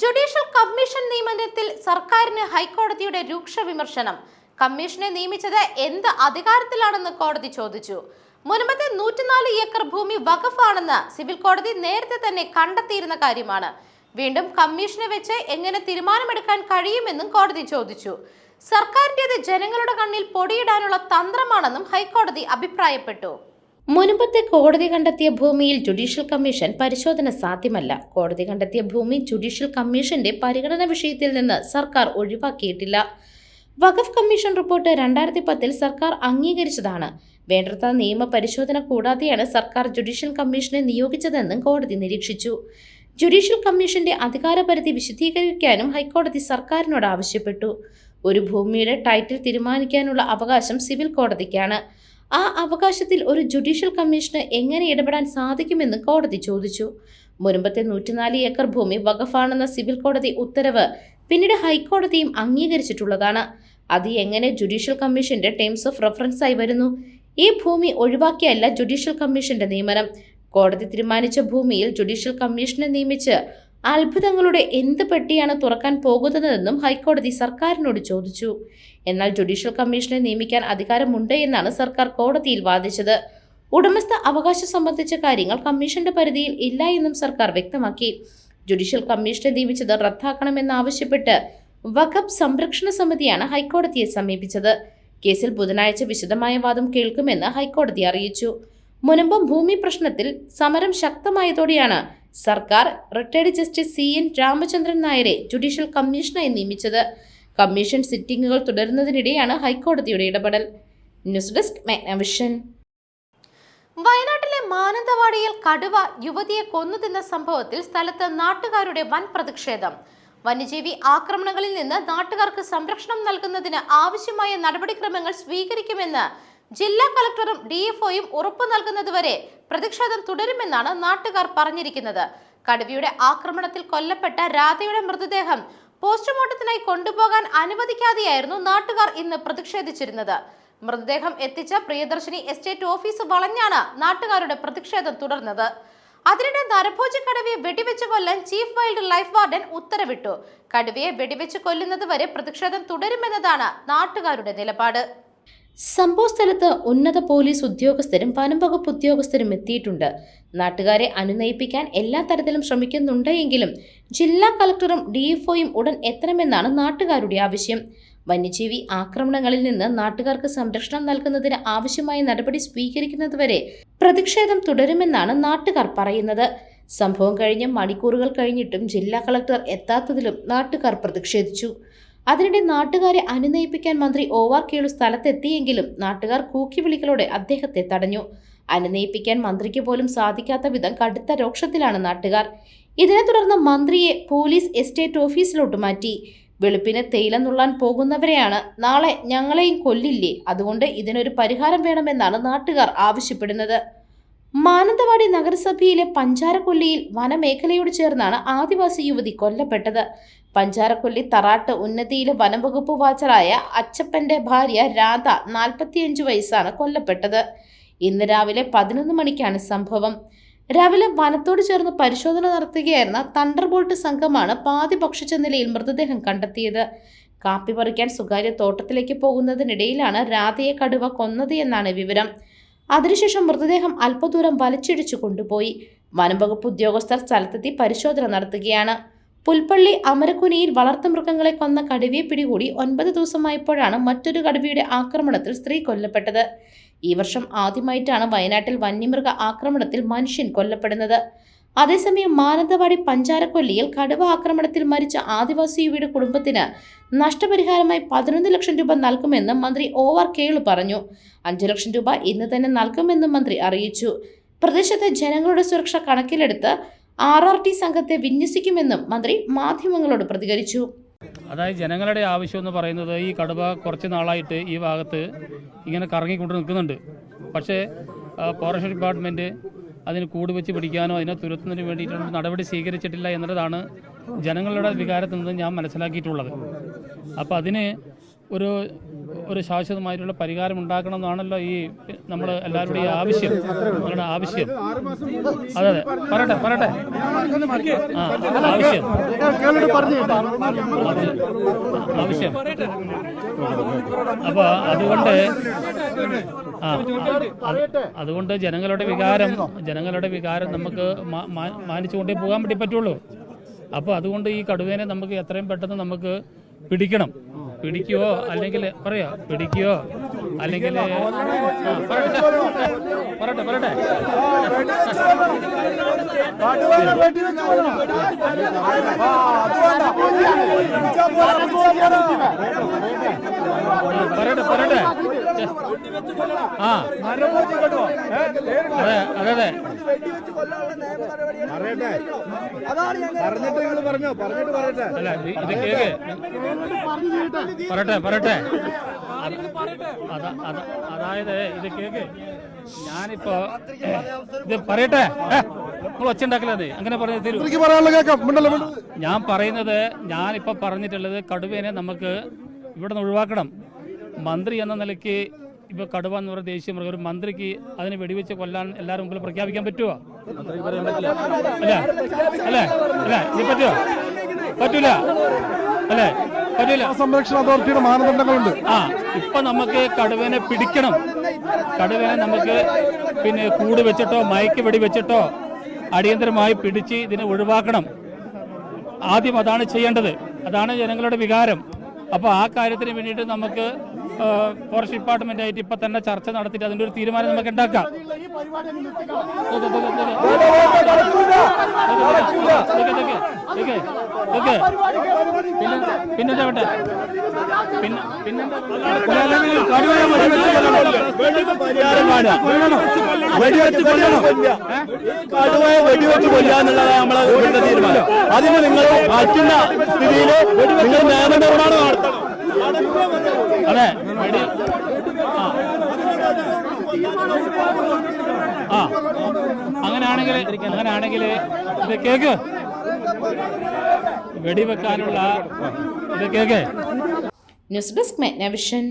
Judicial commission നിയമനത്തിൽ സർക്കാരിന് ഹൈക്കോടതിയുടെ രൂക്ഷ വിമർശനം. കമ്മീഷനെ നിയമിച്ചത് എന്ത് അധികാരത്തിലാണെന്ന് കോടതി ചോദിച്ചു. മുൻപത്തെ നൂറ്റിനാല് ഏക്കർ ഭൂമി വഖഫാണെന്ന് സിവിൽ കോടതി നേരത്തെ തന്നെ കണ്ടെത്തിയിരുന്ന കാര്യമാണ്. വീണ്ടും കമ്മീഷനെ വെച്ച് എങ്ങനെ തീരുമാനമെടുക്കാൻ കഴിയുമെന്നും കോടതി ചോദിച്ചു. സർക്കാരിന്റെത് ജനങ്ങളുടെ കണ്ണിൽ പൊടിയിടാനുള്ള തന്ത്രമാണെന്നും ഹൈക്കോടതി അഭിപ്രായപ്പെട്ടു. മുൻപത്തെ കോടതി കണ്ടെത്തിയ ഭൂമിയിൽ ജുഡീഷ്യൽ കമ്മീഷൻ പരിശോധന സാധ്യമല്ല. കോടതി കണ്ടെത്തിയ ഭൂമി ജുഡീഷ്യൽ കമ്മീഷന്റെ പരിഗണന വിഷയത്തിൽ നിന്ന് സർക്കാർ ഒഴിവാക്കിയിട്ടില്ല. വഖഫ് കമ്മീഷൻ റിപ്പോർട്ട് രണ്ടായിരത്തി പത്തിൽ സർക്കാർ അംഗീകരിച്ചതാണ്. വേണ്ടത്ര നിയമ പരിശോധന കൂടാതെയാണ് സർക്കാർ ജുഡീഷ്യൽ കമ്മീഷനെ നിയോഗിച്ചതെന്നും കോടതി നിരീക്ഷിച്ചു. ജുഡീഷ്യൽ കമ്മീഷന്റെ അധികാരപരിധി വിശദീകരിക്കാനും ഹൈക്കോടതി സർക്കാരിനോട് ആവശ്യപ്പെട്ടു. ഒരു ഭൂമിയുടെ ടൈറ്റിൽ തീരുമാനിക്കാനുള്ള അവകാശം സിവിൽ കോടതിക്കാണ്. ആ അവകാശത്തിൽ ഒരു ജുഡീഷ്യൽ കമ്മീഷന് എങ്ങനെ ഇടപെടാൻ സാധിക്കുമെന്ന് കോടതി ചോദിച്ചു. മുൻപത്തെ നൂറ്റിനാല് ഏക്കർ ഭൂമി വഖഫാണെന്ന സിവിൽ കോടതി ഉത്തരവ് പിന്നീട് ഹൈക്കോടതിയും അംഗീകരിച്ചിട്ടുള്ളതാണ്. അത് എങ്ങനെ ജുഡീഷ്യൽ കമ്മീഷന്റെ ടേംസ് ഓഫ് റെഫറൻസ് ആയി വരുന്നു? ഈ ഭൂമി ഒഴിവാക്കിയല്ല ജുഡീഷ്യൽ കമ്മീഷന്റെ നിയമനം. കോടതി തീരുമാനിച്ച ഭൂമിയിൽ ജുഡീഷ്യൽ കമ്മീഷനെ നിയമിച്ച് അത്ഭുതങ്ങളുടെ എന്ത് പെട്ടിയാണ് തുറക്കാൻ പോകുന്നതെന്നും ഹൈക്കോടതി സർക്കാരിനോട് ചോദിച്ചു. എന്നാൽ ജുഡീഷ്യൽ കമ്മീഷനെ നിയമിക്കാൻ അധികാരമുണ്ട് എന്നാണ് സർക്കാർ കോടതിയിൽ വാദിച്ചത്. ഉടമസ്ഥ അവകാശം സംബന്ധിച്ച കാര്യങ്ങൾ കമ്മീഷന്റെ പരിധിയിൽ ഇല്ല എന്നും സർക്കാർ വ്യക്തമാക്കി. ജുഡീഷ്യൽ കമ്മീഷനെ നിയമിച്ചത് റദ്ദാക്കണമെന്നാവശ്യപ്പെട്ട് വഖബ് സംരക്ഷണ സമിതിയാണ് ഹൈക്കോടതിയെ സമീപിച്ചത്. കേസിൽ ബുധനാഴ്ച വിശദമായ വാദം കേൾക്കുമെന്ന് ഹൈക്കോടതി അറിയിച്ചു. മുനമ്പം ഭൂമി പ്രശ്നത്തിൽ സമരം ശക്തമായതോടെയാണ് സർക്കാർ retired justice C N Ramachandran നായരെ ജുഡീഷ്യൽ കമ്മീഷനായി നിയമിച്ചത്. കമ്മീഷൻ സിറ്റിംഗുകൾ തുടരുന്നതിനിടെയാണ് ഹൈക്കോടതിയുടെ ഇടപെടൽ. ന്യൂസ് ഡെസ്ക് മാഗ്നവിഷൻ വയനാട്ടിലെ മാനന്തവാടിയിൽ കടുവ യുവതിയെ കൊന്നുതിന്ന സംഭവത്തിൽ സ്ഥലത്ത് നാട്ടുകാരുടെ വൻ പ്രതിഷേധം. വന്യജീവി ആക്രമണങ്ങളിൽ നിന്ന് നാട്ടുകാർക്ക് സംരക്ഷണം നൽകുന്നതിന് ആവശ്യമായ നടപടിക്രമങ്ങൾ സ്വീകരിക്കുമെന്ന് ജില്ലാ കളക്ടറും ഡിഎഫ്ഒയും ഉറപ്പു നൽകുന്നതുവരെ പ്രതിഷേധം തുടരുമെന്നാണ് നാട്ടുകാർ പറഞ്ഞിരിക്കുന്നത്. കടുവയുടെ ആക്രമണത്തിൽ കൊല്ലപ്പെട്ട രാധയുടെ മൃതദേഹം പോസ്റ്റ്മോർട്ടത്തിനായി കൊണ്ടുപോകാൻ അനുവദിക്കാതെയായിരുന്നു നാട്ടുകാർ ഇന്ന് പ്രതിഷേധിച്ചിരുന്നത്. മൃതദേഹം എത്തിച്ച പ്രിയദർശിനി എസ്റ്റേറ്റ് ഓഫീസ് വളഞ്ഞാണ് നാട്ടുകാരുടെ പ്രതിഷേധം തുടർന്നത്. അതിനിടെ നരഭോജി കടുവയെ വെടിവെച്ച് കൊല്ലാൻ ചീഫ് വൈൽഡ് ലൈഫ് വാർഡൻ ഉത്തരവിട്ടു. കടുവയെ വെടിവെച്ച് കൊല്ലുന്നത് വരെ പ്രതിഷേധം തുടരുമെന്നതാണ് നാട്ടുകാരുടെ നിലപാട്. സംഭവ സ്ഥലത്ത് ഉന്നത പോലീസ് ഉദ്യോഗസ്ഥരും വനം വകുപ്പ് ഉദ്യോഗസ്ഥരും എത്തിയിട്ടുണ്ട്. നാട്ടുകാരെ അനുനയിപ്പിക്കാൻ എല്ലാ തരത്തിലും ശ്രമിക്കുന്നുണ്ട് എങ്കിലും ജില്ലാ കളക്ടറും ഡിഎഫ്ഒയും ഉടൻ എത്തണമെന്നാണ് നാട്ടുകാരുടെ ആവശ്യം. വന്യജീവി ആക്രമണങ്ങളിൽ നിന്ന് നാട്ടുകാർക്ക് സംരക്ഷണം നൽകുന്നതിന് ആവശ്യമായ നടപടി സ്വീകരിക്കുന്നതുവരെ പ്രതിഷേധം തുടരുമെന്നാണ് നാട്ടുകാർ പറയുന്നത്. സംഭവം കഴിഞ്ഞ് മണിക്കൂറുകൾ കഴിഞ്ഞിട്ടും ജില്ലാ കളക്ടർ എത്താത്തതിലും നാട്ടുകാർ പ്രതിഷേധിച്ചു. അതിനിടെ നാട്ടുകാരെ അനുനയിപ്പിക്കാൻ മന്ത്രി ഒ ആർ കേളു സ്ഥലത്തെത്തിയെങ്കിലും നാട്ടുകാർ കൂക്കിവിളികളോടെ അദ്ദേഹത്തെ തടഞ്ഞു. അനുനയിപ്പിക്കാൻ മന്ത്രിക്ക് പോലും സാധിക്കാത്ത വിധം കടുത്ത രോക്ഷത്തിലാണ് നാട്ടുകാർ. ഇതിനെ തുടർന്ന് മന്ത്രിയെ പോലീസ് എസ്റ്റേറ്റ് ഓഫീസിലോട്ട് മാറ്റി. വെളുപ്പിന് തേയില നുള്ളാൻ പോകുന്നവരെയാണ് നാളെ ഞങ്ങളെയും കൊല്ലില്ലേ? അതുകൊണ്ട് ഇതിനൊരു പരിഹാരം വേണമെന്നാണ് നാട്ടുകാർ ആവശ്യപ്പെടുന്നത്. മാനന്തവാടി നഗരസഭയിലെ പഞ്ചാരക്കൊല്ലിയിൽ വനമേഖലയോട് ചേർന്നാണ് ആദിവാസി യുവതി കൊല്ലപ്പെട്ടത്. പഞ്ചാരക്കൊല്ലി തറാട്ട് ഉന്നതിയിലെ വനംവകുപ്പ് വാച്ചറായ അച്ചപ്പന്റെ ഭാര്യ രാധ നാൽപ്പത്തിയഞ്ച് വയസ്സാണ് കൊല്ലപ്പെട്ടത്. ഇന്ന് രാവിലെ പതിനൊന്ന് മണിക്കാണ് സംഭവം. രാവിലെ വനത്തോട് ചേർന്ന് പരിശോധന നടത്തുകയായിരുന്ന തണ്ടർ ബോൾട്ട് സംഘമാണ് പാതി ഭക്ഷിച്ച നിലയിൽ മൃതദേഹം കണ്ടെത്തിയത്. കാപ്പി പറിക്കാൻ സ്വകാര്യ തോട്ടത്തിലേക്ക് പോകുന്നതിനിടയിലാണ് രാധയെ കടുവ കൊന്നത് എന്നാണ് വിവരം. അതിനുശേഷം മൃതദേഹം അല്പദൂരം വലിച്ചിടിച്ചു കൊണ്ടുപോയി. വനംവകുപ്പ് ഉദ്യോഗസ്ഥർ സ്ഥലത്തെത്തി പരിശോധന നടത്തുകയാണ്. പുൽപ്പള്ളി അമരക്കുനിയിൽ വളർത്തുമൃഗങ്ങളെ കൊന്ന കടുവയെ പിടികൂടി ഒൻപത് ദിവസമായപ്പോഴാണ് മറ്റൊരു കടുവയുടെ ആക്രമണത്തിൽ സ്ത്രീ കൊല്ലപ്പെട്ടത്. ഈ വർഷം ആദ്യമായിട്ടാണ് വയനാട്ടിൽ വന്യമൃഗ ആക്രമണത്തിൽ മനുഷ്യൻ കൊല്ലപ്പെടുന്നത്. അതേസമയം മാനന്തവാടി പഞ്ചാരക്കൊല്ലിയിൽ കടുവ ആക്രമണത്തിൽ മരിച്ച ആദിവാസി യുവിയുടെ കുടുംബത്തിന് നഷ്ടപരിഹാരമായി പതിനൊന്ന് ലക്ഷം രൂപ നൽകുമെന്ന് മന്ത്രി ഒ ആർ കേളു പറഞ്ഞു. അഞ്ചു ലക്ഷം രൂപ ഇന്ന് തന്നെ നൽകുമെന്നും മന്ത്രി അറിയിച്ചു. പ്രദേശത്തെ ജനങ്ങളുടെ സുരക്ഷ കണക്കിലെടുത്ത് ആർ ആർ ടി സംഘത്തെ വിന്യസിക്കുമെന്നും മന്ത്രി മാധ്യമങ്ങളോട് പ്രതികരിച്ചു. അതായത് ജനങ്ങളുടെ ആവശ്യം എന്ന് പറയുന്നത് ഈ കടുവ കുറച്ച് നാളായിട്ട് ഈ ഭാഗത്ത് ഇങ്ങനെ കറങ്ങിക്കൊണ്ട് നിൽക്കുന്നുണ്ട്. പക്ഷേ ഫോറസ്റ്റ് ഡിപ്പാർട്ട്മെന്റ് അതിന് കൂട് വെച്ച് പിടിക്കാനോ അതിനെ തുരത്തുന്നതിന് വേണ്ടിയിട്ടുള്ള നടപടി സ്വീകരിച്ചിട്ടില്ല എന്നുള്ളതാണ് ജനങ്ങളുടെ വികാരത്തിൽ നിന്ന് ഞാൻ മനസ്സിലാക്കിയിട്ടുള്ളത്. അപ്പോൾ അതിന് ഒരു ഒരു ശാശ്വതമായിട്ടുള്ള പരിഹാരം ഉണ്ടാക്കണം എന്നാണല്ലോ ഈ നമ്മൾ എല്ലാവരുടെയും ആവശ്യം. നിങ്ങളുടെ ആവശ്യം. അതെ അതെ. പറയട്ടെ പറയട്ടെ. ആവശ്യം. ആവശ്യം. അപ്പോൾ അതുകൊണ്ട് അതുകൊണ്ട് ജനങ്ങളുടെ വികാരം ജനങ്ങളുടെ വികാരം നമുക്ക് മാനിച്ചുകൊണ്ടേ പോകാൻ വേണ്ടി പറ്റുള്ളൂ. അപ്പോൾ അതുകൊണ്ട് ഈ കടുവേനെ നമുക്ക് എത്രയും പെട്ടെന്ന് നമുക്ക് പിടിക്കണം. പിടിക്കുകയോ അല്ലെങ്കിൽ പറയാ പിടിക്കുകയോ അല്ലെങ്കിൽ ആ, പറയട്ടെ പറയട്ടെ. പറയട്ടെ പറയട്ടെ. ആ. അതെ അതെ അതെ. പറഞ്ഞിട്ട് നിങ്ങൾ പറഞ്ഞോ പറഞ്ഞിട്ട് പറയട്ടെ അല്ല ഇത് കേക്ക് പറയട്ടെ. പറയട്ടെ അതായത് ഇത് കേക്ക്. ഞാനിപ്പോ ഇത് പറയട്ടെ? നമ്മൾ അങ്ങനെ പറഞ്ഞു. ഞാൻ പറയുന്നത് ഞാനിപ്പോ പറഞ്ഞിട്ടുള്ളത് കടുവേനെ നമുക്ക് ഇവിടെ നിന്ന് ഒഴിവാക്കണം. മന്ത്രി എന്ന നിലയ്ക്ക് ഇപ്പൊ കടുവ എന്ന് പറയുന്ന ദേശീയ മൃഗം ഒരു മന്ത്രിക്ക് അതിനെ വെടിവെച്ച് കൊല്ലാൻ എല്ലാവരും മുമ്പിൽ പ്രഖ്യാപിക്കാൻ പറ്റുമോ അല്ലേ? അല്ലേ? അല്ലേ? ഇത് പറ്റുമോ പറ്റൂല. അല്ലേ? പറ്റൂല സംരക്ഷണ അതോറിറ്റിയുടെ മാനദണ്ഡങ്ങളുണ്ട്. ആ ഇപ്പൊ നമുക്ക് കടുവനെ പിടിക്കണം. കടുവനെ നമുക്ക് പിന്നെ കൂട് വെച്ചിട്ടോ മയക്ക് വെടി വെച്ചിട്ടോ അടിയന്തരമായി പിടിച്ച് ഇതിനെ ഒഴിവാക്കണം. ആദ്യം അതാണ് ചെയ്യേണ്ടത്. അതാണ് ജനങ്ങളുടെ വികാരം. അപ്പോൾ ആ കാര്യത്തിന് വേണ്ടിയിട്ട് നമുക്ക് ഫോറസ്റ്റ് ഡിപ്പാർട്ട്മെന്റ് ആയിട്ട് ഇപ്പൊ തന്നെ ചർച്ച നടത്തിയിട്ട് അതിന്റെ ഒരു തീരുമാനം നമുക്ക് ഉണ്ടാക്കാം. Okay okay. പിന്നെന്താ. പിന്നെ പിന്നെന്താ വേണ്ടേ പിന്നെ പിന്നെന്താ വെടിവെച്ച് കൊല്ലണം കടുവയെ വെടിവെച്ച് കൊല്ലാന്നുള്ളതാണ് നമ്മളെ ഇവിടുത്തെ തീരുമാനം അതിന് നിങ്ങൾ പറ്റുന്ന സ്ഥിതിയിൽ നിങ്ങൾ നിയമനിർമ്മാണം നടത്തണം അതെ വെടി ആ. ആ അങ്ങനെയാണെങ്കിൽ അങ്ങനെയാണെങ്കിൽ ഇത് കേക്ക്. വെടിവെക്കാനുള്ള ഇത് കേക്ക് ന്യൂസ് ഡെസ്ക് മെഗ്നവിഷൻ.